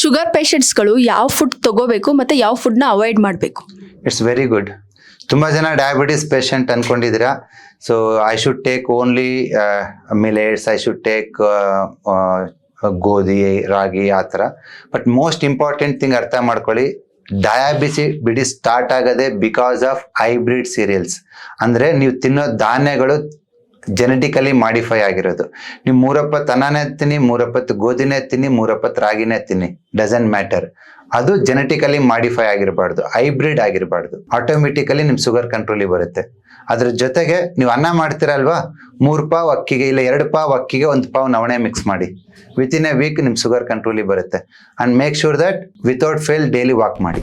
Sugar ಪೇಷಂಟ್ಸ್ಗಳು ಯಾವ food ತಗೋಬೇಕು ಮತ್ತೆ ಯಾವ ಫುಡ್ನ ಅವಾಯ್ಡ್ ಮಾಡಬೇಕು? ಇಟ್ಸ್ ವೆರಿ ಗುಡ್ ತುಂಬ ಜನ diabetes patient ಅನ್ಕೊಂಡಿದ್ದೀರಾ? So I should take only millets I should take godhi, ragi, ಆ ಥರ. ಬಟ್ ಮೋಸ್ಟ್ ಇಂಪಾರ್ಟೆಂಟ್ ಥಿಂಗ್ ಅರ್ಥ ಮಾಡ್ಕೊಳ್ಳಿ ಡಯಾಬಿಸಿ ಬಿಡಿ ಸ್ಟಾರ್ಟ್ ಆಗೋದೇ ಬಿಕಾಸ್ ಆಫ್ ಹೈಬ್ರಿಡ್ ಸೀರಿಯಲ್ಸ್ ಅಂದರೆ ನೀವು ತಿನ್ನೋ ಧಾನ್ಯಗಳು ಜೆನೆಟಿಕಲಿ ಮಾಡಿಫೈ ಆಗಿರೋದು. ನೀವು ಮೂರಪ್ಪತ್ತು ಅನ್ನನೇ ತಿನ್ನಿ ಮೂರಪ್ಪತ್ತು ಗೋಧಿನೇ ತಿನ್ನಿ ಮೂರಪ್ಪತ್ತು ರಾಗಿನೇ ತಿನ್ನಿ. ಡಸಂಟ್ ಮ್ಯಾಟರ್ ಅದು ಜೆನೆಟಿಕಲಿ ಮಾಡಿಫೈ ಆಗಿರಬಾರ್ದು ಹೈಬ್ರಿಡ್ ಆಗಿರಬಾರ್ದು. ಆಟೋಮೆಟಿಕಲಿ ನಿಮ್ ಶುಗರ್ ಕಂಟ್ರೋಲಿಗೆ ಬರುತ್ತೆ. ಅದ್ರ ಜೊತೆಗೆ ನೀವು ಅನ್ನ ಮಾಡ್ತೀರಲ್ವಾ? ಮೂರು ಪಾವ್ ಅಕ್ಕಿಗೆ ಇಲ್ಲ ಎರಡು ಪಾವ್ ಅಕ್ಕಿಗೆ ಒಂದು ಪಾವ್ ನವಣೆ ಮಿಕ್ಸ್ ಮಾಡಿ. ವಿತ್ ಇನ್ ಎ ವೀಕ್ ನಿಮ್ ಶುಗರ್ ಕಂಟ್ರೋಲಿಗೆ ಬರುತ್ತೆ. And make sure that without fail daily walk ಮಾಡಿ.